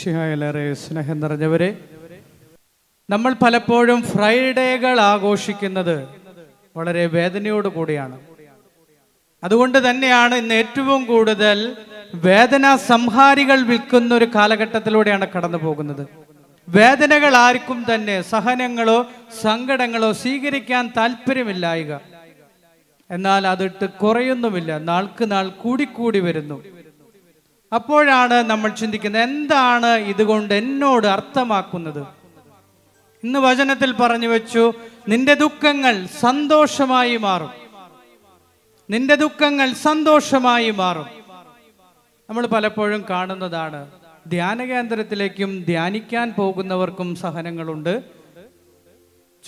മിശിഹായിലേറെ സ്നേഹം നിറഞ്ഞവരെ നമ്മൾ പലപ്പോഴും ഫ്രൈഡേകൾ ആഘോഷിക്കുന്നത് വളരെ വേദനയോട് കൂടിയാണ്. അതുകൊണ്ട് തന്നെയാണ് ഇന്ന് ഏറ്റവും കൂടുതൽ വേദന സംഹാരികൾ വിൽക്കുന്ന ഒരു കാലഘട്ടത്തിലൂടെയാണ് കടന്നു പോകുന്നത്. വേദനകൾ ആർക്കും തന്നെ സഹനങ്ങളോ സങ്കടങ്ങളോ സ്വീകരിക്കാൻ താല്പര്യമില്ലായിക. എന്നാൽ അതിട്ട് കുറയുന്നുമില്ല. നാൾക്ക് നാൾ കൂടിക്കൂടി വരുന്നു. അപ്പോഴാണ് നമ്മൾ ചിന്തിക്കുന്നത് എന്താണ് ഇതുകൊണ്ട് എന്നോട് അർത്ഥമാക്കുന്നത്? ഇന്ന് വചനത്തിൽ പറഞ്ഞു വെച്ചു നിന്റെ ദുഃഖങ്ങൾ സന്തോഷമായി മാറും. നിന്റെ ദുഃഖങ്ങൾ സന്തോഷമായി മാറും. നമ്മൾ പലപ്പോഴും കാണുന്നതാണ് ധ്യാന കേന്ദ്രത്തിലേക്കും ധ്യാനിക്കാൻ പോകുന്നവർക്കും സഹനങ്ങളുണ്ട്.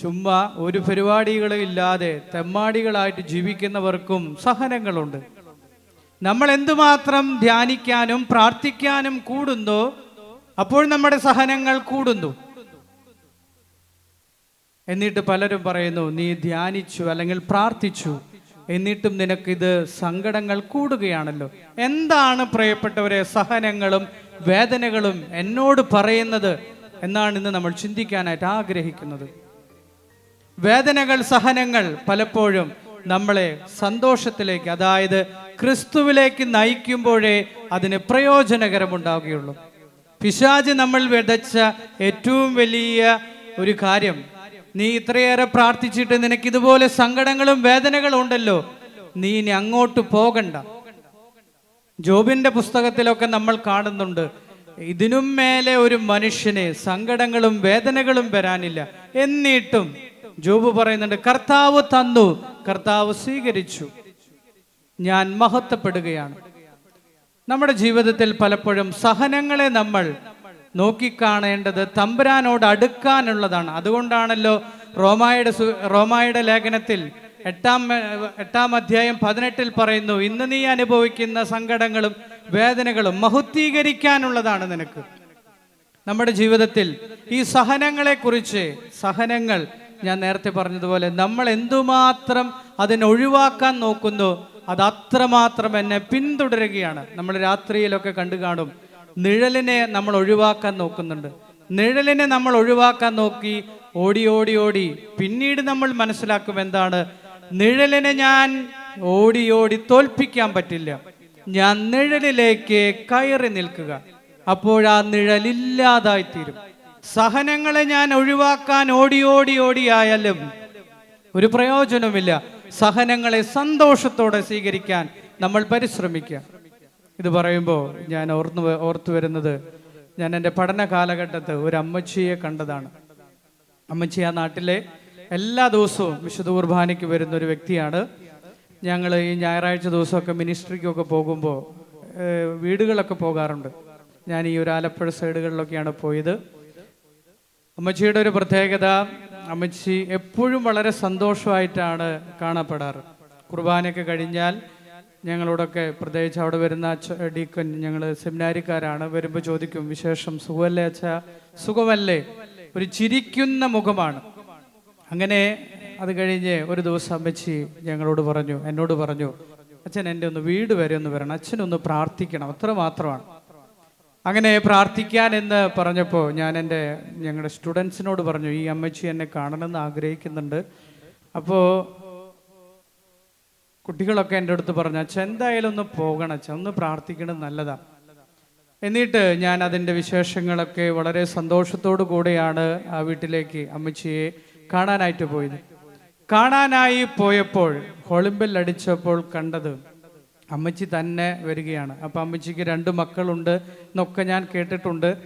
ചുമ്മാ ഒരു പരിപാടികളും ഇല്ലാതെ തെമ്മാടികളായിട്ട് ജീവിക്കുന്നവർക്കും സഹനങ്ങളുണ്ട്. നമ്മൾ എന്തുമാത്രം ധ്യാനിക്കാനും പ്രാർത്ഥിക്കാനും കൂടുന്നു അപ്പോൾ നമ്മുടെ സഹനങ്ങൾ കൂടുന്നു. എന്നിട്ട് പലരും പറയുന്നു നീ ധ്യാനിച്ചു അല്ലെങ്കിൽ പ്രാർത്ഥിച്ചു. എന്നിട്ടും നിനക്കിത് സങ്കടങ്ങൾ കൂടുകയാണല്ലോ. എന്താണ് പ്രിയപ്പെട്ടവരെ സഹനങ്ങളും വേദനകളും എന്നോട് പറയുന്നത് എന്നാണ് ഇന്ന് നമ്മൾ ചിന്തിക്കാനായിട്ട് ആഗ്രഹിക്കുന്നത്. വേദനകൾ സഹനങ്ങൾ പലപ്പോഴും നമ്മളെ സന്തോഷത്തിലേക്ക് അതായത് ക്രിസ്തുവിലേക്ക് നയിക്കുമ്പോഴേ അതിന് പ്രയോജനകരമുണ്ടാവുകയുള്ളൂ. പിശാജ് നമ്മൾ വിതച്ച ഏറ്റവും വലിയ ഒരു കാര്യം നീ ഇത്രയേറെ പ്രാർത്ഥിച്ചിട്ട് നിനക്ക് ഇതുപോലെ സങ്കടങ്ങളും വേദനകളും ഉണ്ടല്ലോ നീ ഇനി അങ്ങോട്ട് പോകണ്ട. ജോബിന്റെ പുസ്തകത്തിലൊക്കെ നമ്മൾ കാണുന്നുണ്ട് ഇതിനും മേലെ ഒരു മനുഷ്യന് സങ്കടങ്ങളും വേദനകളും വരാനില്ല. എന്നിട്ടും ജോബ് പറയുന്നുണ്ട് കർത്താവ് തന്നു. കർത്താവ് സ്വീകരിച്ചു. ഞാൻ മഹത്വപ്പെടുകയാണ്. നമ്മുടെ ജീവിതത്തിൽ പലപ്പോഴും സഹനങ്ങളെ നമ്മൾ നോക്കിക്കാണേണ്ടത് തമ്പുരാനോട് അടുക്കാനുള്ളതാണ്. അതുകൊണ്ടാണല്ലോ റോമായുടെ റോമായുടെ ലേഖനത്തിൽ എട്ടാം എട്ടാം അധ്യായം പതിനെട്ടിൽ പറയുന്നു ഇന്ന് നീ അനുഭവിക്കുന്ന സങ്കടങ്ങളും വേദനകളും മഹുദ്ധീകരിക്കാനുള്ളതാണ് നിനക്ക്. നമ്മുടെ ജീവിതത്തിൽ ഈ സഹനങ്ങളെ കുറിച്ച് സഹനങ്ങൾ ഞാൻ നേരത്തെ പറഞ്ഞതുപോലെ നമ്മൾ എന്തുമാത്രം അതിനെ ഒഴിവാക്കാൻ നോക്കുന്നു അത് അത്രമാത്രം എന്നെ പിന്തുടരുകയാണ്. നമ്മൾ രാത്രിയിലൊക്കെ കണ്ടു കാണും നിഴലിനെ നമ്മൾ ഒഴിവാക്കാൻ നോക്കുന്നുണ്ട്. നിഴലിനെ നമ്മൾ ഒഴിവാക്കാൻ നോക്കി ഓടി ഓടി ഓടി. പിന്നീട് നമ്മൾ മനസ്സിലാക്കും എന്താണ് നിഴലിനെ ഞാൻ ഓടി ഓടി തോൽപ്പിക്കാൻ പറ്റില്ല. ഞാൻ നിഴലിലേക്ക് കയറി നിൽക്കുക. അപ്പോഴാ നിഴലില്ലാതായി തീരും സഹനങ്ങളെ ഞാൻ ഒഴിവാക്കാൻ ഓടി ഓടി ഓടിയായാലും ഒരു പ്രയോജനമില്ല സഹനങ്ങളെ സന്തോഷത്തോടെ സ്വീകരിക്കാൻ നമ്മൾ പരിശ്രമിക്കുക. ഇത് പറയുമ്പോൾ ഞാൻ ഓർന്നു ഓർത്തു വരുന്നത് ഞാൻ എന്റെ പഠന കാലഘട്ടത്ത് ഒരു അമ്മച്ചിയെ കണ്ടതാണ്. അമ്മച്ചി ആ നാട്ടിലെ എല്ലാ ദിവസവും വിശുദ്ധ കുർബാനയ്ക്ക് വരുന്ന ഒരു വ്യക്തിയാണ്. ഞങ്ങൾ ഈ ഞായറാഴ്ച ദിവസമൊക്കെ മിനിസ്ട്രിക്കൊക്കെ പോകുമ്പോൾ വീടുകളൊക്കെ പോകാറുണ്ട്. ഞാൻ ഈ ഒരു ആലപ്പുഴ സൈഡുകളിലൊക്കെയാണ് പോയത്. അമ്മച്ചിയുടെ ഒരു പ്രത്യേകത അമ്മച്ചി എപ്പോഴും വളരെ സന്തോഷമായിട്ടാണ് കാണപ്പെടാറ്. കുർബാനയൊക്കെ കഴിഞ്ഞാൽ ഞങ്ങളോടൊക്കെ പ്രത്യേകിച്ച് അവിടെ വരുന്ന ഡീക്കൻ ഞങ്ങൾ സെമിനാരിക്കാരാണ്. വരുമ്പോൾ ചോദിക്കും വിശേഷം സുഖമല്ലേ അച്ഛ? സുഖമല്ലേ. ഒരു ചിരിക്കുന്ന മുഖമാണ്. അങ്ങനെ അത് കഴിഞ്ഞ് ഒരു ദിവസം അമ്മച്ചി ഞങ്ങളോട് പറഞ്ഞു എന്നോട് പറഞ്ഞു അച്ഛൻ എന്റെ ഒന്ന് വീട് വരെ ഒന്ന് വരണം. അച്ഛനൊന്ന് പ്രാർത്ഥിക്കണം. അത്ര മാത്രമാണ്. അങ്ങനെ പ്രാർത്ഥിക്കാൻ എന്ന് പറഞ്ഞപ്പോൾ ഞാൻ എന്റെ ഞങ്ങളുടെ സ്റ്റുഡൻസിനോട് പറഞ്ഞു ഈ അമ്മച്ചി എന്നെ കാണണമെന്ന് ആഗ്രഹിക്കുന്നുണ്ട്. അപ്പോൾ കുട്ടികളൊക്കെ എന്റെ അടുത്ത് പറഞ്ഞു അച്ഛൻ എന്തായാലും ഒന്ന് പോകണം അച്ഛൻ ഒന്ന് പ്രാർത്ഥിക്കണം നല്ലതാ. എന്നിട്ട് ഞാൻ അതിന്റെ വിശേഷങ്ങളൊക്കെ വളരെ സന്തോഷത്തോടു കൂടെയാണ് ആ വീട്ടിലേക്ക് അമ്മച്ചിയെ കാണാനായിട്ട് പോയത്. കാണാനായി പോയപ്പോൾ ഹോളിമ്പൽ അടിച്ചപ്പോൾ കണ്ടത് അമ്മച്ചി തന്നെ വരികയാണ്. അപ്പം അമ്മച്ചിക്ക് രണ്ട് മക്കളുണ്ട് എന്നൊക്കെ ഞാൻ കേട്ടിട്ടുണ്ട്.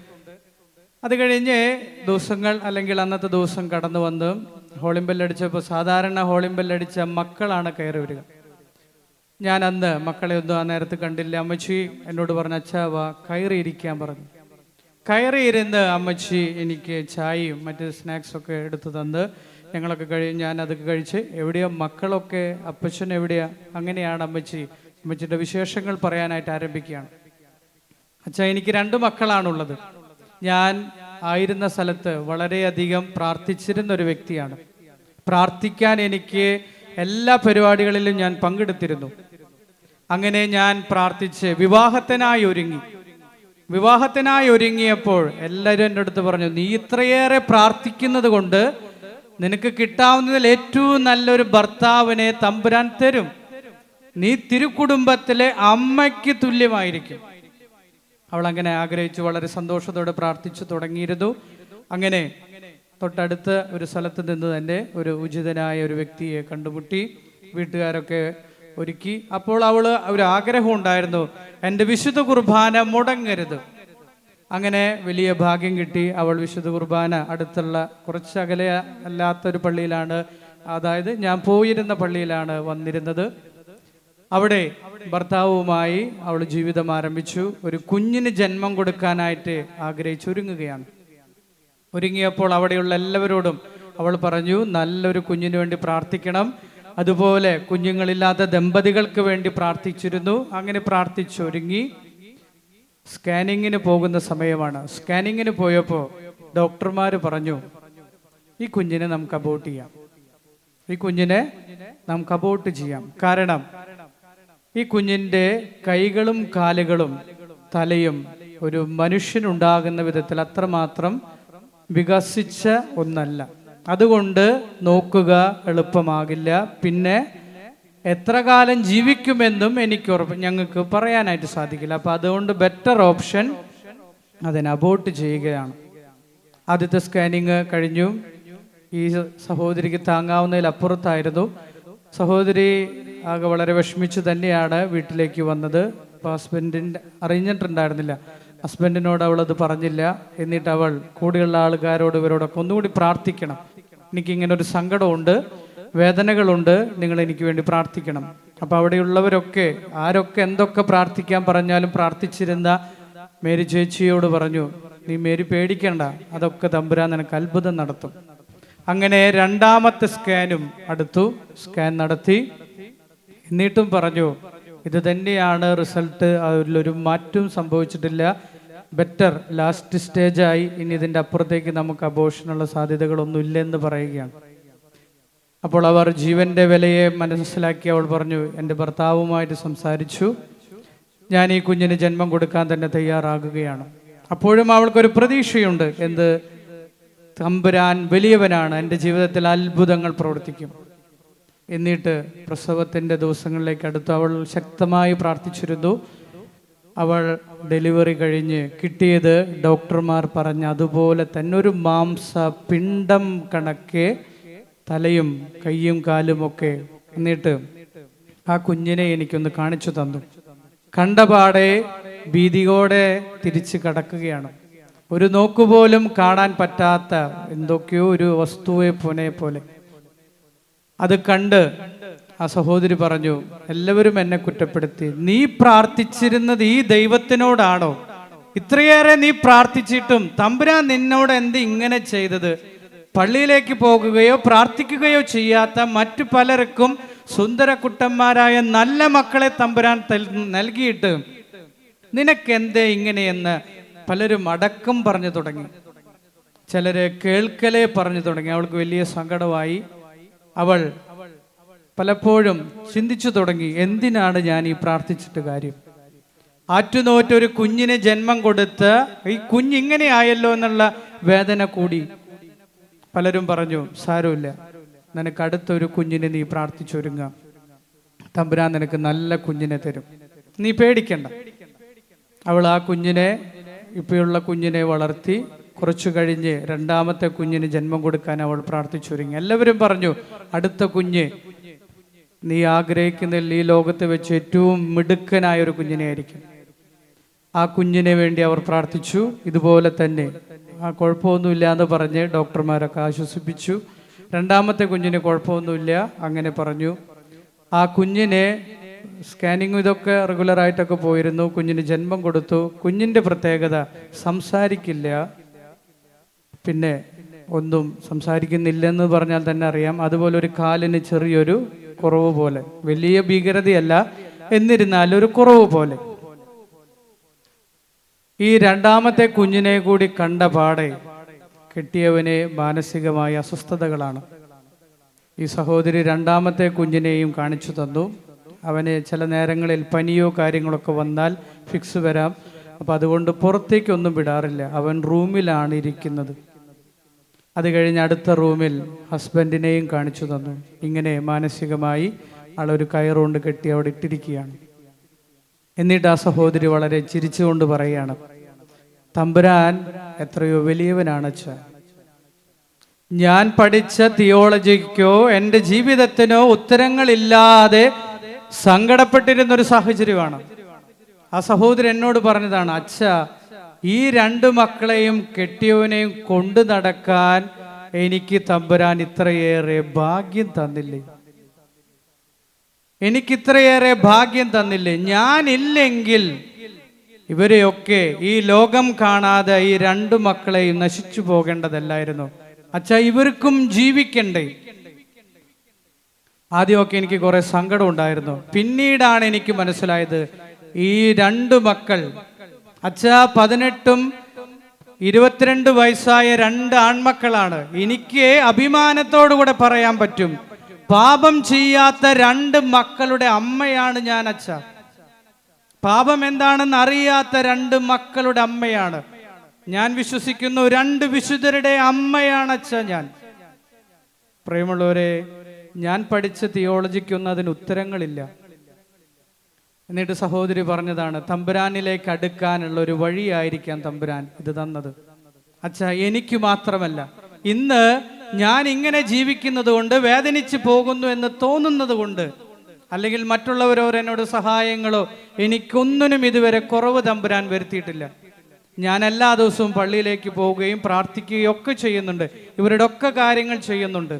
അത് കഴിഞ്ഞ് ദിവസങ്ങൾ അല്ലെങ്കിൽ അന്നത്തെ ദിവസം കടന്നു വന്ന് ഹോളിംബെല്ലടിച്ചപ്പോൾ സാധാരണ ഹോളിംബെല്ലടിച്ച മക്കളാണ് കയറി വരിക. ഞാൻ അന്ന് മക്കളെ ഒന്നും ആ നേരത്ത് കണ്ടില്ല. അമ്മച്ചി എന്നോട് പറഞ്ഞ അച്ഛാവ കയറിയിരിക്കാൻ പറഞ്ഞു. കയറിയിരുന്ന് അമ്മച്ചി എനിക്ക് ചായയും മറ്റ് സ്നാക്സൊക്കെ എടുത്തു തന്ന് ഞങ്ങളൊക്കെ കഴിയും ഞാൻ അതൊക്കെ കഴിച്ച് എവിടെയാ മക്കളൊക്കെ അപ്പച്ചൻ എവിടെയാ അങ്ങനെയാണ് അമ്മച്ചി അമ്മച്ചിയുടെ വിശേഷങ്ങൾ പറയാനായിട്ട് ആരംഭിക്കുകയാണ്. അച്ഛ എനിക്ക് രണ്ട് മക്കളാണുള്ളത്. ഞാൻ ആയിരുന്ന സ്ഥലത്ത് വളരെയധികം പ്രാർത്ഥിച്ചിരുന്ന ഒരു വ്യക്തിയാണ്. പ്രാർത്ഥിക്കാൻ എനിക്ക് എല്ലാ പരിപാടികളിലും ഞാൻ പങ്കെടുത്തിരുന്നു. അങ്ങനെ ഞാൻ പ്രാർത്ഥിച്ച് വിവാഹത്തിനായി ഒരുങ്ങി. വിവാഹത്തിനായി ഒരുങ്ങിയപ്പോൾ എല്ലാവരും എന്റെ അടുത്ത് പറഞ്ഞു നീ ഇത്രയേറെ പ്രാർത്ഥിക്കുന്നത് കൊണ്ട് നിനക്ക് കിട്ടാവുന്നതിൽ ഏറ്റവും നല്ലൊരു ഭർത്താവിനെ തമ്പുരാൻ തരും. നീ തിരുക്കുടുംബത്തിലെ അമ്മയ്ക്ക് തുല്യമായിരിക്കും. അവൾ അങ്ങനെ ആഗ്രഹിച്ചു വളരെ സന്തോഷത്തോടെ പ്രാർത്ഥിച്ചു തുടങ്ങിയിരുന്നു. അങ്ങനെ തൊട്ടടുത്ത് ഒരു സ്ഥലത്ത് നിന്ന് തന്നെ ഒരു ഉചിതനായ ഒരു വ്യക്തിയെ കണ്ടുമുട്ടി വീട്ടുകാരൊക്കെ ഒരുക്കി. അപ്പോൾ അവൾ ഒരു ആഗ്രഹം ഉണ്ടായിരുന്നു എന്റെ വിശുദ്ധ കുർബാന മുടങ്ങരുത്. അങ്ങനെ വലിയ ഭാഗ്യം കിട്ടി. അവൾ വിശുദ്ധ കുർബാന അടുത്തുള്ള കുറച്ച് അകലെ അല്ലാത്തൊരു പള്ളിയിലാണ് അതായത് ഞാൻ പോയിരുന്ന പള്ളിയിലാണ് വന്നിരുന്നത്. അവിടെ ഭർത്താവുമായി അവൾ ജീവിതം ആരംഭിച്ചു. ഒരു കുഞ്ഞിന് ജന്മം കൊടുക്കാനായിട്ട് ആഗ്രഹിച്ചു ഒരുങ്ങുകയാണ്. ഒരുങ്ങിയപ്പോൾ അവിടെയുള്ള എല്ലാവരോടും അവൾ പറഞ്ഞു നല്ലൊരു കുഞ്ഞിന് വേണ്ടി പ്രാർത്ഥിക്കണം. അതുപോലെ കുഞ്ഞുങ്ങളില്ലാത്ത ദമ്പതികൾക്ക് വേണ്ടി പ്രാർത്ഥിച്ചിരുന്നു. അങ്ങനെ പ്രാർത്ഥിച്ചൊരുങ്ങി. സ്കാനിങ്ങിന് പോകുന്ന സമയമാണ്. സ്കാനിങ്ങിന് പോയപ്പോൾ ഡോക്ടർമാർ പറഞ്ഞു ഈ കുഞ്ഞിനെ നമുക്ക് അബോട്ട് ചെയ്യാം. ഈ കുഞ്ഞിനെ നമുക്ക് അബോട്ട് ചെയ്യാം. കാരണം ഈ കുഞ്ഞിന്റെ കൈകളും കാലുകളും തലയും ഒരു മനുഷ്യനുണ്ടാകുന്ന വിധത്തിൽ അത്രമാത്രം വികസിച്ച ഒന്നല്ല. അതുകൊണ്ട് നോക്കുക എളുപ്പമാകില്ല. പിന്നെ എത്ര കാലം ജീവിക്കുമെന്നും എനിക്ക് ഉറപ്പ് ഞങ്ങൾക്ക് പറയാനായിട്ട് സാധിക്കില്ല. അപ്പം അതുകൊണ്ട് ബെറ്റർ ഓപ്ഷൻ അതിനെ അബോട്ട് ചെയ്യുകയാണ്. ആദ്യത്തെ സ്കാനിങ് കഴിഞ്ഞു. ഈ സഹോദരിക്ക് താങ്ങാവുന്നതിൽ അപ്പുറത്തായിരുന്നു സഹോദരി ആകെ വളരെ വിഷമിച്ച് തന്നെയാണ് വീട്ടിലേക്ക് വന്നത്. അപ്പോൾ ഹസ്ബൻഡിന്റെ അറിഞ്ഞിട്ടുണ്ടായിരുന്നില്ല. ഹസ്ബൻഡിനോട് അവൾ അത് പറഞ്ഞില്ല. എന്നിട്ട് അവൾ കൂടെയുള്ള ആൾക്കാരോട് ഇവരോടൊക്കെ ഒന്നുകൂടി പ്രാർത്ഥിക്കണം. എനിക്ക് ഇങ്ങനെ ഒരു സങ്കടമുണ്ട് വേദനകളുണ്ട്. നിങ്ങൾ എനിക്ക് വേണ്ടി പ്രാർത്ഥിക്കണം. അപ്പോൾ അവിടെയുള്ളവരൊക്കെ ആരൊക്കെ എന്തൊക്കെ പ്രാർത്ഥിക്കാൻ പറഞ്ഞാലും പ്രാർത്ഥിച്ചിരുന്ന മേരി ചേച്ചിയോട് പറഞ്ഞു നീ മേരി പേടിക്കണ്ട. അതൊക്കെ തമ്പുരാൻ നിനക്ക് അത്ഭുതം നടത്തും. അങ്ങനെ രണ്ടാമത്തെ സ്കാനും അടുത്തു. സ്കാൻ നടത്തി. എന്നിട്ടും പറഞ്ഞു ഇത് തന്നെയാണ് റിസൾട്ട് അതിലൊരു മാറ്റവും സംഭവിച്ചിട്ടില്ല. ബെറ്റർ ലാസ്റ്റ് സ്റ്റേജായി ഇനി ഇതിന്റെ അപ്പുറത്തേക്ക് നമുക്ക് അബോഷനുള്ള സാധ്യതകളൊന്നും ഇല്ലെന്ന് പറയുകയാണ്. അപ്പോൾ അവർ ജീവന്റെ വിലയെ മനസ്സിലാക്കി അവൾ പറഞ്ഞു എന്റെ ഭർത്താവുമായിട്ട് സംസാരിച്ചു. ഞാൻ ഈ കുഞ്ഞിന് ജന്മം കൊടുക്കാൻ തന്നെ തയ്യാറാകുകയാണ്. അപ്പോഴും അവൾക്കൊരു പ്രതീക്ഷയുണ്ട് എന്ത് തമ്പുരാൻ വലിയവനാണ്. എന്റെ ജീവിതത്തിൽ അത്ഭുതങ്ങൾ പ്രവർത്തിക്കും. എന്നിട്ട് പ്രസവത്തിന്റെ ദിവസങ്ങളിലേക്ക് അടുത്ത് അവൾ ശക്തമായി പ്രാർത്ഥിച്ചിരുന്നു. അവൾ ഡെലിവറി കഴിഞ്ഞ് കിട്ടിയത് ഡോക്ടർമാർ പറഞ്ഞ അതുപോലെ തന്നെ ഒരു മാംസ പിണ്ടം കണക്കെ തലയും കൈയും കാലും ഒക്കെ എന്നിട്ട് ആ കുഞ്ഞിനെ എനിക്കൊന്ന് കാണിച്ചു തന്നു. കണ്ടപാടെ ഭീതിയോടെ തിരിച്ച് കടക്കുകയാണ്. ഒരു നോക്കുപോലും കാണാൻ പറ്റാത്ത എന്തൊക്കെയോ ഒരു വസ്തുവെ പുനെ പോലെ. അത് കണ്ട് ആ സഹോദരി പറഞ്ഞു എല്ലാവരും എന്നെ കുറ്റപ്പെടുത്തി. നീ പ്രാർത്ഥിച്ചിരുന്നത് ഈ ദൈവത്തിനോടാണോ? ഇത്രയേറെ നീ പ്രാർത്ഥിച്ചിട്ടും തമ്പുരാൻ നിന്നോട് എന്ത് ഇങ്ങനെ ചെയ്തത്? പള്ളിയിലേക്ക് പോകുകയോ പ്രാർത്ഥിക്കുകയോ ചെയ്യാത്ത മറ്റു പലർക്കും സുന്ദരക്കുട്ടന്മാരായ നല്ല മക്കളെ തമ്പുരാൻ നൽകിയിട്ട് നിനക്കെന്തേ ഇങ്ങനെയെന്ന് പലരും അടക്കം പറഞ്ഞു തുടങ്ങി. ചിലരെ കേൾക്കലേ പറഞ്ഞു തുടങ്ങി. അവൾക്ക് വലിയ സങ്കടമായി. അവൾ പലപ്പോഴും ചിന്തിച്ചു തുടങ്ങി എന്തിനാണ് ഞാൻ ഈ പ്രാർത്ഥിച്ചിട്ട് കാര്യം? ആറ്റുനോറ്റ് ഒരു കുഞ്ഞിന് ജന്മം കൊടുത്ത് ഈ കുഞ്ഞിങ്ങനെ ആയല്ലോ എന്നുള്ള വേദന കൂടി. പലരും പറഞ്ഞു സാരമില്ല നിനക്ക് അടുത്തൊരു കുഞ്ഞിനെ നീ പ്രാർത്ഥിച്ചൊരുങ്ങ. തമ്പുരാൻ നിനക്ക് നല്ല കുഞ്ഞിനെ തരും. നീ പേടിക്കണ്ട. അവൾ ആ കുഞ്ഞിനെ ഇപ്പോഴുള്ള കുഞ്ഞിനെ വളർത്തി കുറച്ചു കഴിഞ്ഞ് രണ്ടാമത്തെ കുഞ്ഞിന് ജന്മം കൊടുക്കാൻ അവൾ പ്രാർത്ഥിച്ചൊരുങ്ങി. എല്ലാവരും പറഞ്ഞു അടുത്ത കുഞ്ഞ് നീ ആഗ്രഹിക്കുന്ന ഈ ലോകത്ത് വെച്ച് ഏറ്റവും മിടുക്കനായ ഒരു കുഞ്ഞിനെ ആയിരിക്കും. ആ കുഞ്ഞിനെ വേണ്ടി അവർ പ്രാർത്ഥിച്ചു. ഇതുപോലെ തന്നെ ആ കുഴപ്പമൊന്നുമില്ല എന്ന് പറഞ്ഞ് ഡോക്ടർമാരൊക്കെ ആശ്വസിപ്പിച്ചു. രണ്ടാമത്തെ കുഞ്ഞിന് കുഴപ്പമൊന്നുമില്ല അങ്ങനെ പറഞ്ഞു. ആ കുഞ്ഞിനെ സ്കാനിങ്ങും ഇതൊക്കെ റെഗുലറായിട്ടൊക്കെ പോയിരുന്നു. കുഞ്ഞിന് ജന്മം കൊടുത്തു. കുഞ്ഞിന്റെ പ്രത്യേകത സംസാരിക്കില്ല. പിന്നെ ഒന്നും സംസാരിക്കുന്നില്ലെന്ന് പറഞ്ഞാൽ തന്നെ അറിയാം. അതുപോലെ ഒരു കാലിന് ചെറിയൊരു കുറവ് പോലെ. വലിയ ഭീകരതയല്ല. എന്നിരുന്നാലും ഒരു കുറവ് പോലെ. ഈ രണ്ടാമത്തെ കുഞ്ഞിനെ കൂടി കണ്ട പാടെ കിട്ടിയവന് മാനസികമായ അസ്വസ്ഥതകളാണ്. ഈ സഹോദരി രണ്ടാമത്തെ കുഞ്ഞിനെയും കാണിച്ചു തന്നു. അവന് ചില നേരങ്ങളിൽ പനിയോ കാര്യങ്ങളൊക്കെ വന്നാൽ ഫിക്സ് വരാം. അപ്പം അതുകൊണ്ട് പുറത്തേക്കൊന്നും വിടാറില്ല. അവൻ റൂമിലാണ് ഇരിക്കുന്നത്. അത് കഴിഞ്ഞ് അടുത്ത റൂമിൽ ഹസ്ബൻഡിനെയും കാണിച്ചു തന്നു. ഇങ്ങനെ മാനസികമായി ആളൊരു കയറുകൊണ്ട് കെട്ടി അവിടെ ഇട്ടിരിക്കുകയാണ്. എന്നിട്ട് ആ സഹോദരി വളരെ ചിരിച്ചുകൊണ്ട് പറയുകയാണ് തമ്പുരാൻ എത്രയോ വലിയവനാണ് അച്ഛ. ഞാൻ പഠിച്ച തിയോളജിക്കോ എന്റെ ജീവിതത്തിനോ ഉത്തരങ്ങളില്ലാതെ സങ്കടപ്പെട്ടിരുന്ന ഒരു സാഹചര്യമാണ്. ആ സഹോദരൻ എന്നോട് പറഞ്ഞതാണ് അച്ഛ ഈ രണ്ട് മക്കളെയും കെട്ടിയവനെയും കൊണ്ടു നടക്കാൻ എനിക്ക് തമ്പുരാൻ ഇത്രയേറെ ഭാഗ്യം തന്നില്ലേ? എനിക്ക് ഇത്രയേറെ ഭാഗ്യം തന്നില്ലേ? ഞാനില്ലെങ്കിൽ ഇവരെയൊക്കെ ഈ ലോകം കാണാതെ ഈ രണ്ടു മക്കളെയും നശിച്ചു പോകേണ്ടതല്ലായിരുന്നു. അച്ഛ ഇവർക്കും ജീവിക്കണ്ടേ? ആദ്യമൊക്കെ എനിക്ക് കുറെ സങ്കടം ഉണ്ടായിരുന്നു. പിന്നീടാണ് എനിക്ക് മനസ്സിലായത് ഈ രണ്ട് മക്കൾ അച്ഛ പതിനെട്ടും ഇരുപത്തിരണ്ട് വയസ്സായ രണ്ട് ആൺമക്കളാണ്. എനിക്ക് അഭിമാനത്തോടുകൂടെ പറയാൻ പറ്റും. പാപം ചെയ്യാത്ത രണ്ട് മക്കളുടെ അമ്മയാണ് ഞാൻ അച്ഛ. പാപം എന്താണെന്ന് അറിയാത്ത രണ്ട് മക്കളുടെ അമ്മയാണ്. ഞാൻ വിശ്വസിക്കുന്നു രണ്ട് വിശുദ്ധരുടെ അമ്മയാണ് അച്ഛ ഞാൻ. പ്രിയമുള്ളവരെ ഞാൻ പഠിച്ച തിയോളജിക്കൊന്നും അതിന് ഉത്തരങ്ങളില്ല. എന്നിട്ട് സഹോദരി പറഞ്ഞതാണ് തമ്പുരാനിലേക്ക് അടുക്കാനുള്ള ഒരു വഴിയായിരിക്കാം തമ്പുരാൻ ഇത് തന്നത്. അച്ഛാ എനിക്ക് മാത്രമല്ല ഇന്ന് ഞാൻ ഇങ്ങനെ ജീവിക്കുന്നത് കൊണ്ട് വേദനിച്ച് പോകുന്നു എന്ന് തോന്നുന്നത് കൊണ്ട് അല്ലെങ്കിൽ മറ്റുള്ളവരോ എന്നോട് സഹായങ്ങളോ എനിക്കൊന്നിനും ഇതുവരെ കുറവ് തമ്പുരാൻ വരുത്തിയിട്ടില്ല. ഞാൻ എല്ലാ ദിവസവും പള്ളിയിലേക്ക് പോവുകയും പ്രാർത്ഥിക്കുകയും ഒക്കെ ചെയ്യുന്നുണ്ട് ഇവരുടെ ഒക്കെ കാര്യങ്ങൾ ചെയ്യുന്നുണ്ട്.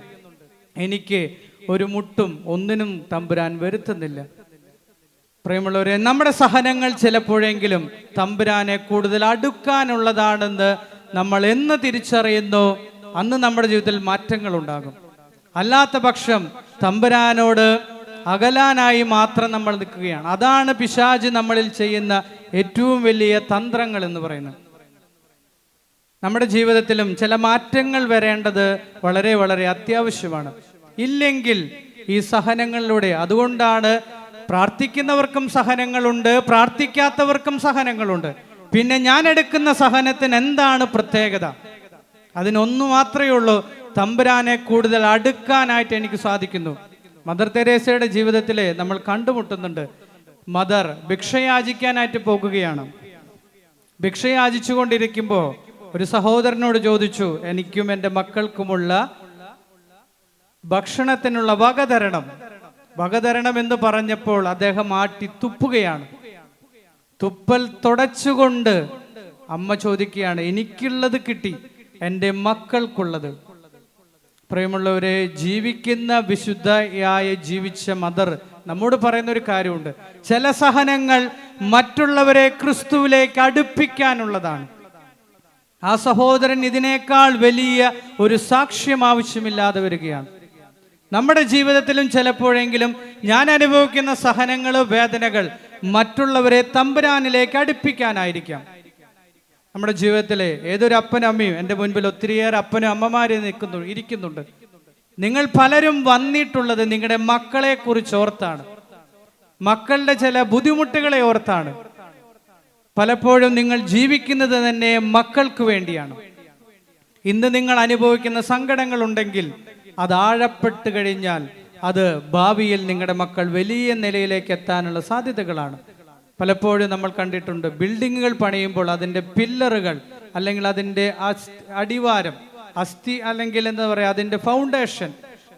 എനിക്ക് ഒരു മുട്ടും ഒന്നിനും തമ്പുരാൻ വരുത്തുന്നില്ല. പ്രിയമുള്ളവരെ നമ്മുടെ സഹനങ്ങൾ ചിലപ്പോഴെങ്കിലും തമ്പുരാനെ കൂടുതൽ അടുക്കാനുള്ളതാണെന്ന് നമ്മൾ എന്ന് തിരിച്ചറിയുന്നു അന്ന് നമ്മുടെ ജീവിതത്തിൽ മാറ്റങ്ങൾ ഉണ്ടാകും അല്ലാത്ത പക്ഷം തമ്പുരാനോട് അകലാനായി മാത്രം നമ്മൾ നിൽക്കുകയാണ്. അതാണ് പിശാജ് നമ്മളിൽ ചെയ്യുന്ന ഏറ്റവും വലിയ തന്ത്രങ്ങൾ എന്ന് പറയുന്നത്. നമ്മുടെ ജീവിതത്തിലും ചില മാറ്റങ്ങൾ വരേണ്ടത് വളരെ വളരെ അത്യാവശ്യമാണ്. ഇല്ലെങ്കിൽ ഈ സഹനങ്ങളിലൂടെ അതുകൊണ്ടാണ് പ്രാർത്ഥിക്കുന്നവർക്കും സഹനങ്ങളുണ്ട് പ്രാർത്ഥിക്കാത്തവർക്കും സഹനങ്ങളുണ്ട്. പിന്നെ ഞാൻ എടുക്കുന്ന സഹനത്തിന് എന്താണ് പ്രത്യേകത? അതിനൊന്നു മാത്രമേ ഉള്ളൂ തമ്പുരാനെ കൂടുതൽ അടുക്കാനായിട്ട് എനിക്ക് സാധിക്കുന്നു. മദർ തെരേസയുടെ ജീവിതത്തിലെ നമ്മൾ കണ്ടുമുട്ടുന്നുണ്ട് മദർ ഭിക്ഷയാചിക്കാനായിട്ട് പോകുകയാണ്. ഭിക്ഷയാചിച്ചു കൊണ്ടിരിക്കുമ്പോൾ ഒരു സഹോദരനോട് ചോദിച്ചു എനിക്കും എന്റെ മക്കൾക്കുമുള്ള ഭക്ഷണത്തിനുള്ള വക തരണം. വക തരണം എന്ന് പറഞ്ഞപ്പോൾ അദ്ദേഹം ആട്ടി തുപ്പുകയാണ്. തുപ്പൽ തുടച്ചുകൊണ്ട് അമ്മ ചോദിക്കുകയാണ് എനിക്കുള്ളത് കിട്ടി എന്റെ മക്കൾക്കുള്ളത്. പ്രിയമുള്ളവരെ ജീവിക്കുന്ന വിശുദ്ധയായ ജീവിച്ച മദർ നമ്മോട് പറയുന്ന ഒരു കാര്യമുണ്ട്. ചില സഹനങ്ങൾ മറ്റുള്ളവരെ ക്രിസ്തുവിലേക്ക് അടുപ്പിക്കാനുള്ളതാണ്. ആ സഹോദരൻ ഇതിനേക്കാൾ വലിയ ഒരു സാക്ഷ്യം ആവശ്യമില്ലാതെ വരികയാണ്. നമ്മുടെ ജീവിതത്തിലും ചിലപ്പോഴെങ്കിലും ഞാൻ അനുഭവിക്കുന്ന സഹനങ്ങൾ വേദനകൾ മറ്റുള്ളവരെ തമ്പുരാനിലേക്ക് അടുപ്പിക്കാനായിരിക്കാം. നമ്മുടെ ജീവിതത്തിലെ ഏതൊരു അപ്പനും അമ്മയും എന്റെ മുൻപിൽ ഒത്തിരിയേറെ അപ്പനും അമ്മമാര് നിൽക്കുന്നു ഇരിക്കുന്നുണ്ട്. നിങ്ങൾ പലരും വന്നിട്ടുള്ളത് നിങ്ങളുടെ മക്കളെ കുറിച്ച് ഓർത്താണ്. മക്കളുടെ ചില ബുദ്ധിമുട്ടുകളെ ഓർത്താണ്. പലപ്പോഴും നിങ്ങൾ ജീവിക്കുന്നത് തന്നെ മക്കൾക്ക് വേണ്ടിയാണ്. ഇന്ന് നിങ്ങൾ അനുഭവിക്കുന്ന സങ്കടങ്ങൾ ഉണ്ടെങ്കിൽ അത് ആഴപ്പെട്ട് കഴിഞ്ഞാൽ അത് ഭാവിയിൽ നിങ്ങളുടെ മക്കൾ വലിയ നിലയിലേക്ക് എത്താനുള്ള സാധ്യതകളാണ്. പലപ്പോഴും നമ്മൾ കണ്ടിട്ടുണ്ട് ബിൽഡിങ്ങുകൾ പണിയുമ്പോൾ അതിന്റെ പില്ലറുകൾ അല്ലെങ്കിൽ അതിന്റെ അടിവാരം അസ്ഥി അല്ലെങ്കിൽ എന്താ പറയുക അതിന്റെ ഫൗണ്ടേഷൻ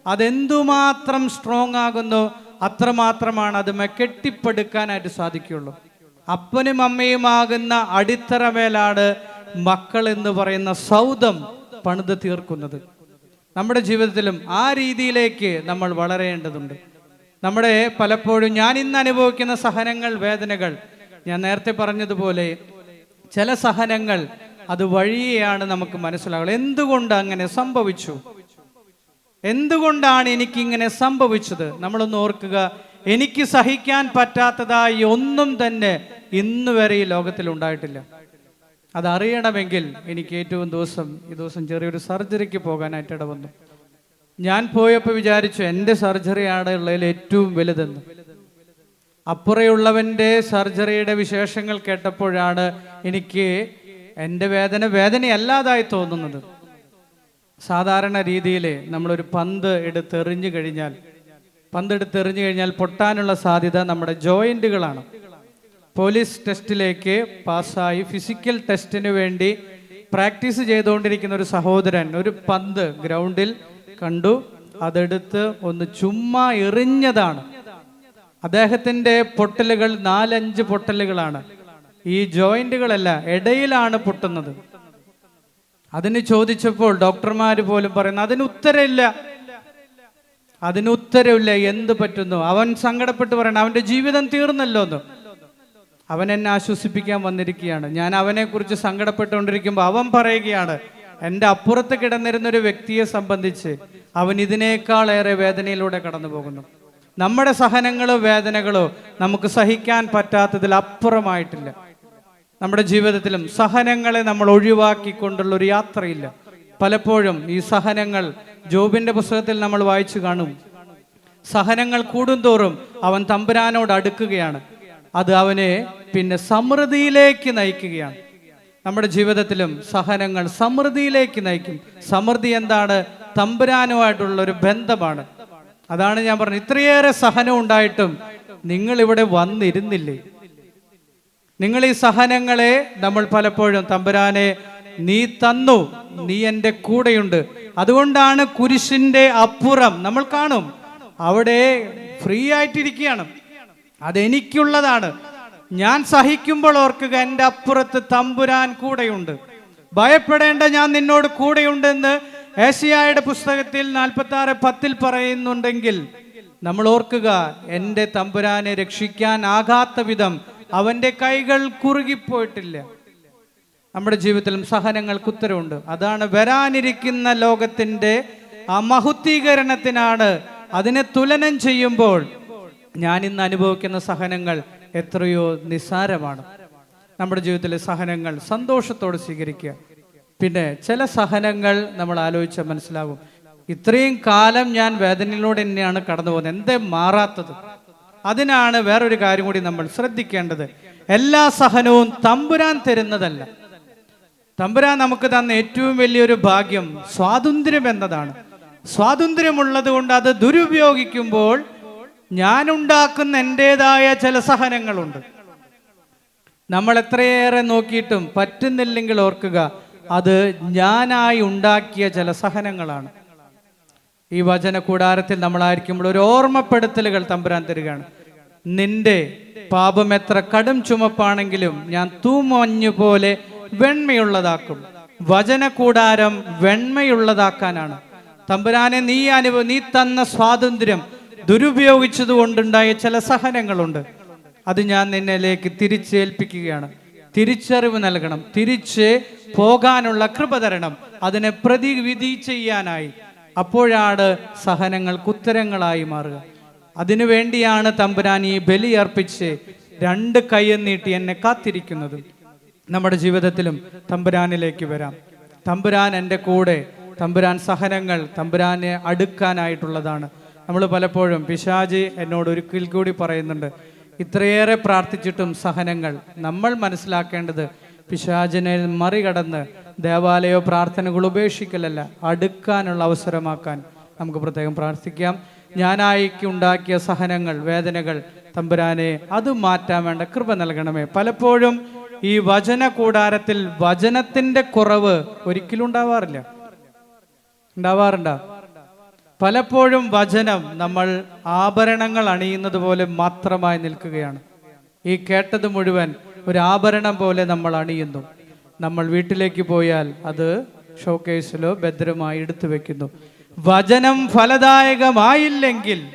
അതെന്തുമാത്രം സ്ട്രോങ് ആകുന്നു അത്രമാത്രമാണ് അത് കെട്ടിപ്പടുക്കാനായിട്ട് സാധിക്കുള്ളൂ അപ്പനും അമ്മയുമാകുന്ന അടിത്തറ മേലാണ് മക്കൾ എന്ന് പറയുന്ന സൗദം പണിത് തീർക്കുന്നത്. നമ്മുടെ ജീവിതത്തിലും ആ രീതിയിലേക്ക് നമ്മൾ വളരേണ്ടതുണ്ട്. നമ്മുടെ പലപ്പോഴും ഞാൻ ഇന്ന് അനുഭവിക്കുന്ന സഹനങ്ങൾ വേദനകൾ ഞാൻ നേരത്തെ പറഞ്ഞതുപോലെ ചില സഹനങ്ങൾ അത് വഴിയെയാണ് നമുക്ക് മനസ്സിലാവുക. എന്തുകൊണ്ട് അങ്ങനെ സംഭവിച്ചു? എന്തുകൊണ്ടാണ് എനിക്കിങ്ങനെ സംഭവിച്ചത്? നമ്മളൊന്ന് ഓർക്കുക എനിക്ക് സഹിക്കാൻ പറ്റാത്തതായി ഒന്നും തന്നെ ഇന്നുവരെ ഈ ലോകത്തിൽ ഉണ്ടായിട്ടില്ല. അതറിയണമെങ്കിൽ എനിക്ക് ഏറ്റവും ദിവസം ഈ ദിവസം ചെറിയൊരു സർജറിക്ക് പോകാനായിട്ട് ഇട വന്നു ഞാൻ പോയപ്പോൾ വിചാരിച്ചു എന്റെ സർജറിയാണ് ഉള്ളതിൽ ഏറ്റവും വലുതെന്ന്. അപ്പുറയുള്ളവന്റെ സർജറിയുടെ വിശേഷങ്ങൾ കേട്ടപ്പോഴാണ് എനിക്ക് എന്റെ വേദന വേദനയല്ലാതായി തോന്നുന്നത്. സാധാരണ രീതിയിൽ നമ്മളൊരു പന്ത് എടുത്തെറിഞ്ഞു കഴിഞ്ഞാൽ പന്ത് എടുത്തെറിഞ്ഞു കഴിഞ്ഞാൽ പൊട്ടാനുള്ള സാധ്യത നമ്മുടെ ജോയിന്റുകളാണ് പോലീസ് ടെസ്റ്റിലേക്ക് പാസ്സായി. ഫിസിക്കൽ ടെസ്റ്റിന് വേണ്ടി പ്രാക്ടീസ് ചെയ്തുകൊണ്ടിരിക്കുന്ന ഒരു സഹോദരൻ ഒരു പന്ത് ഗ്രൗണ്ടിൽ കണ്ടു. അതെടുത്ത് ഒന്ന് ചുമ്മാ എറിഞ്ഞതാണ്. അദ്ദേഹത്തിന്റെ പൊട്ടലുകൾ നാലഞ്ച് പൊട്ടലുകളാണ്. ഈ ജോയിന്റുകളല്ല ഇടയിലാണ് പൊട്ടുന്നത്. അതിന് ചോദിച്ചപ്പോൾ ഡോക്ടർമാർ പോലും പറയുന്നു അതിന് ഉത്തരമില്ല. അതിന് ഉത്തരവില്ല എന്ത് പറ്റുന്നു? അവൻ സങ്കടപ്പെട്ട് പറയണം അവന്റെ ജീവിതം തീർന്നല്ലോ എന്ന് അവൻ എന്നെ ആശ്വസിപ്പിക്കാൻ വന്നിരിക്കുകയാണ്. ഞാൻ അവനെക്കുറിച്ച് സങ്കടപ്പെട്ടുകൊണ്ടിരിക്കുമ്പോൾ അവൻ പറയുകയാണ് എന്റെ അപ്പുറത്ത് കിടന്നിരുന്ന ഒരു വ്യക്തിയെ സംബന്ധിച്ച് അവൻ ഇതിനേക്കാൾ ഏറെ വേദനയിലൂടെ കടന്നു പോകുന്നു നമ്മുടെ സഹനങ്ങളോ വേദനകളോ നമുക്ക് സഹിക്കാൻ പറ്റാത്തതിൽ അപ്പുറമായിട്ടില്ല. നമ്മുടെ ജീവിതത്തിലും സഹനങ്ങളെ നമ്മൾ ഒഴിവാക്കിക്കൊണ്ടുള്ള ഒരു യാത്രയില്ല. പലപ്പോഴും ഈ സഹനങ്ങൾ ജോബിന്റെ പുസ്തകത്തിൽ നമ്മൾ വായിച്ചു കാണും. സഹനങ്ങൾ കൂടുന്തോറും അവൻ തമ്പുരാനോട് അടുക്കുകയാണ്. അത് അവനെ പിന്നെ സമൃദ്ധിയിലേക്ക് നയിക്കുകയാണ്. നമ്മുടെ ജീവിതത്തിലും സഹനങ്ങൾ സമൃദ്ധിയിലേക്ക് നയിക്കും. സമൃദ്ധി എന്താണ്? തമ്പുരാനുമായിട്ടുള്ള ഒരു ബന്ധമാണ്. അതാണ് ഞാൻ പറഞ്ഞത്. ഇത്രയേറെ സഹനം ഉണ്ടായിട്ടും നിങ്ങൾ ഇവിടെ വന്നിരുന്നില്ലേ? നിങ്ങൾ ഈ സഹനങ്ങളെ നമ്മൾ പലപ്പോഴും തമ്പുരാനെ നീ തന്നു നീ എന്റെ കൂടെയുണ്ട്. അതുകൊണ്ടാണ് കുരിശിന്റെ അപ്പുറം. നമ്മൾ കാണും. അവിടെ ഫ്രീ ആയിട്ടിരിക്കുകയാണ്. അതെനിക്കുള്ളതാണ്. ഞാൻ സഹിക്കുമ്പോൾ ഓർക്കുക എന്റെ അപ്പുറത്ത് തമ്പുരാൻ കൂടെയുണ്ട്. ഭയപ്പെടേണ്ട ഞാൻ നിന്നോട് കൂടെയുണ്ടെന്ന് ഏഷ്യായുടെ പുസ്തകത്തിൽ നാൽപ്പത്തി ആറ് പത്തിൽ പറയുന്നുണ്ടെങ്കിൽ നമ്മൾ ഓർക്കുക എന്റെ തമ്പുരാനെ രക്ഷിക്കാൻ ആകാത്ത വിധം അവന്റെ കൈകൾ കുറുകിപ്പോയിട്ടില്ല. നമ്മുടെ ജീവിതത്തിലും സഹനങ്ങൾക്ക് ഉത്തരവുണ്ട്. അതാണ് വരാനിരിക്കുന്ന ലോകത്തിന്റെ ആ മഹുദ്ധീകരണത്തിനാണ് അതിനെ തുലനം ചെയ്യുമ്പോൾ ഞാൻ ഇന്ന് അനുഭവിക്കുന്ന സഹനങ്ങൾ എത്രയോ നിസ്സാരമാണ്. നമ്മുടെ ജീവിതത്തിലെ സഹനങ്ങൾ സന്തോഷത്തോടെ സ്വീകരിക്കുക. പിന്നെ ചില സഹനങ്ങൾ നമ്മൾ ആലോചിച്ചാൽ മനസ്സിലാകും. ഇത്രയും കാലം ഞാൻ വേദനയിലൂടെ തന്നെയാണ് കടന്നു പോകുന്നത്. എന്തേ മാറാത്തത്? അതിനാണ് വേറൊരു കാര്യം കൂടി നമ്മൾ ശ്രദ്ധിക്കേണ്ടത്. എല്ലാ സഹനവും തമ്പുരാൻ തരുന്നതല്ല. തമ്പുരാൻ നമുക്ക് തന്ന ഏറ്റവും വലിയൊരു ഭാഗ്യം സ്വാതന്ത്ര്യം എന്നതാണ്. സ്വാതന്ത്ര്യമുള്ളത് കൊണ്ട് അത് ദുരുപയോഗിക്കുമ്പോൾ എന്റേതായ എന്റെതായ ചില സഹനങ്ങളുണ്ട്. നമ്മൾ എത്രയേറെ നോക്കിയിട്ടും പറ്റുന്നില്ലെങ്കിൽ ഓർക്കുക അത് ഞാനായി ഉണ്ടാക്കിയ ചില സഹനങ്ങളാണ്. ഈ വചന കൂടാരത്തിൽ നമ്മളായിരിക്കുമ്പോൾ ഒരു ഓർമ്മപ്പെടുത്തലുകൾ തമ്പുരാൻ തരികയാണ്. നിന്റെ പാപം എത്ര കടും ചുമപ്പാണെങ്കിലും ഞാൻ തൂമഞ്ഞു പോലെ വെണ്മയുള്ളതാക്കും. വചന കൂടാരം വെണ്മയുള്ളതാക്കാനാണ്. തമ്പുരാനെ നീ അനുഭവ നീ തന്ന സ്വാതന്ത്ര്യം ദുരുപയോഗിച്ചത് കൊണ്ടുണ്ടായ ചില സഹനങ്ങളുണ്ട്. അത് ഞാൻ നിന്നിലേക്ക് തിരിച്ചേൽപ്പിക്കുകയാണ്. തിരിച്ചറിവ് നൽകണം. തിരിച്ച് പോകാനുള്ള കൃപ തരണം. അതിനെ പ്രതിവിധി ചെയ്യാനായി. അപ്പോഴാണ് സഹനങ്ങൾക്ക് ഉത്തരങ്ങളായി മാറുക. അതിനു വേണ്ടിയാണ് തമ്പുരാൻ ഈ ബലി അർപ്പിച്ച് രണ്ട് കൈയും നീട്ടി എന്നെ കാത്തിരിക്കുന്നത്. നമ്മുടെ ജീവിതത്തിലും തമ്പുരാനിലേക്ക് വരാം. തമ്പുരാൻ എന്റെ കൂടെ. തമ്പുരാൻ സഹനങ്ങൾ തമ്പുരാനെ അടുക്കാനായിട്ടുള്ളതാണ്. നമ്മൾ പലപ്പോഴും പിശാജി എന്നോട് ഒരിക്കൽ കൂടി പറയുന്നുണ്ട്. ഇത്രയേറെ പ്രാർത്ഥിച്ചിട്ടും സഹനങ്ങൾ നമ്മൾ മനസ്സിലാക്കേണ്ടത് പിശാചിനെ മറികടന്ന് ദേവാലയോ പ്രാർത്ഥനകൾ ഉപേക്ഷിക്കലല്ല അടുക്കാനുള്ള അവസരമാക്കാൻ നമുക്ക് പ്രത്യേകം പ്രാർത്ഥിക്കാം. ഞാനായിക്ക് ഉണ്ടാക്കിയ സഹനങ്ങൾ വേദനകൾ തമ്പുരാനെ അത് മാറ്റാൻ വേണ്ട കൃപ നൽകണമേ. പലപ്പോഴും ഈ വചന കൂടാരത്തിൽ വചനത്തിന്റെ കുറവ് ഒരിക്കലും ഉണ്ടാവാറില്ല. ഉണ്ടാവാറുണ്ടോ? പലപ്പോഴും വചനം നമ്മൾ ആഭരണങ്ങൾ അണിയുന്നത് പോലെ മാത്രമായി നിൽക്കുകയാണ്. ഈ കേട്ടത് മുഴുവൻ ഒരു ആഭരണം പോലെ നമ്മൾ അണിയുന്നു. നമ്മൾ വീട്ടിലേക്ക് പോയാൽ അത് ഷോക്കേസിലോ ഭദ്രമായി എടുത്തു വെക്കുന്നു. വചനം ഫലദായകമായില്ലെങ്കിൽ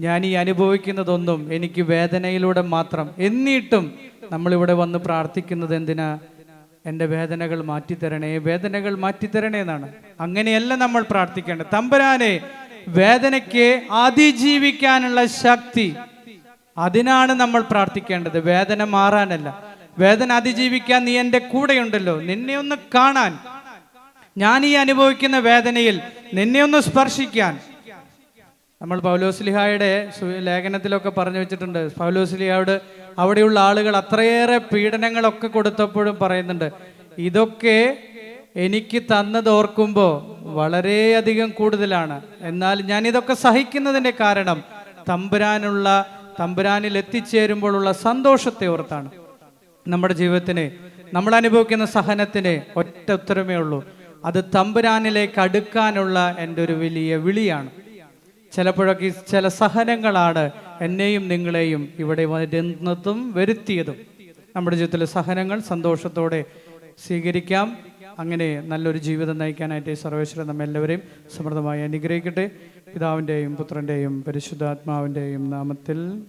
ഞാൻ ഈ അനുഭവിക്കുന്നതൊന്നും എനിക്ക് വേദനയിലൂടെ മാത്രം. എന്നിട്ടും നമ്മളിവിടെ വന്ന് പ്രാർത്ഥിക്കുന്നത് എന്തിനാ? എന്റെ വേദനകൾ മാറ്റിത്തരണേ വേദനകൾ മാറ്റിത്തരണേ എന്നാണ്. അങ്ങനെയല്ല നമ്മൾ പ്രാർത്ഥിക്കേണ്ടത്. തമ്പരാനെ വേദനയ്ക്ക് അതിജീവിക്കാനുള്ള ശക്തി. അതിനാണ് നമ്മൾ പ്രാർത്ഥിക്കേണ്ടത്. വേദന മാറാനല്ല. വേദന അതിജീവിക്കാൻ നീ എന്റെ കൂടെയുണ്ടല്ലോ. നിന്നെ ഒന്ന് കാണാൻ. ഞാൻ ഈ അനുഭവിക്കുന്ന വേദനയിൽ നിന്നെ ഒന്ന് സ്പർശിക്കാൻ. നമ്മൾ പൗലോസ്ലിഹായുടെ ലേഖനത്തിലൊക്കെ പറഞ്ഞു വെച്ചിട്ടുണ്ട്. പൗലോസ്ലിഹായോട് അവിടെയുള്ള ആളുകൾ അത്രയേറെ പീഡനങ്ങളൊക്കെ കൊടുത്തപ്പോഴും പറയുന്നുണ്ട്. ഇതൊക്കെ എനിക്ക് തന്നത് ഓർക്കുമ്പോൾ വളരെയധികം കൂടുതലാണ്. എന്നാൽ ഞാൻ ഇതൊക്കെ സഹിക്കുന്നതിന്റെ കാരണം തമ്പുരാനുള്ള തമ്പുരാനിൽ എത്തിച്ചേരുമ്പോഴുള്ള സന്തോഷത്തെ ഓർത്താണ്. നമ്മുടെ ജീവിതത്തിന് നമ്മൾ അനുഭവിക്കുന്ന സഹനത്തിന് ഒറ്റ ഉത്തരമേ ഉള്ളൂ. അത് തമ്പുരാനിലേക്ക് അടുക്കാനുള്ള എന്റെ ഒരു വലിയ വിളിയാണ്. ചിലപ്പോഴൊക്കെ ചില സഹനങ്ങളാണ് എന്നെയും നിങ്ങളെയും ഇവിടെ വരുന്നതും വരുത്തിയതും. നമ്മുടെ ജീവിതത്തിലെ സഹനങ്ങൾ സന്തോഷത്തോടെ സ്വീകരിക്കാം. അങ്ങനെ നല്ലൊരു ജീവിതം നയിക്കാനായിട്ട് സർവേശ്വരൻ നമ്മൾ എല്ലാവരെയും സമൃദ്ധമായി അനുഗ്രഹിക്കട്ടെ. പിതാവിന്റെയും പുത്രന്റെയും പരിശുദ്ധാത്മാവിന്റെയും നാമത്തിൽ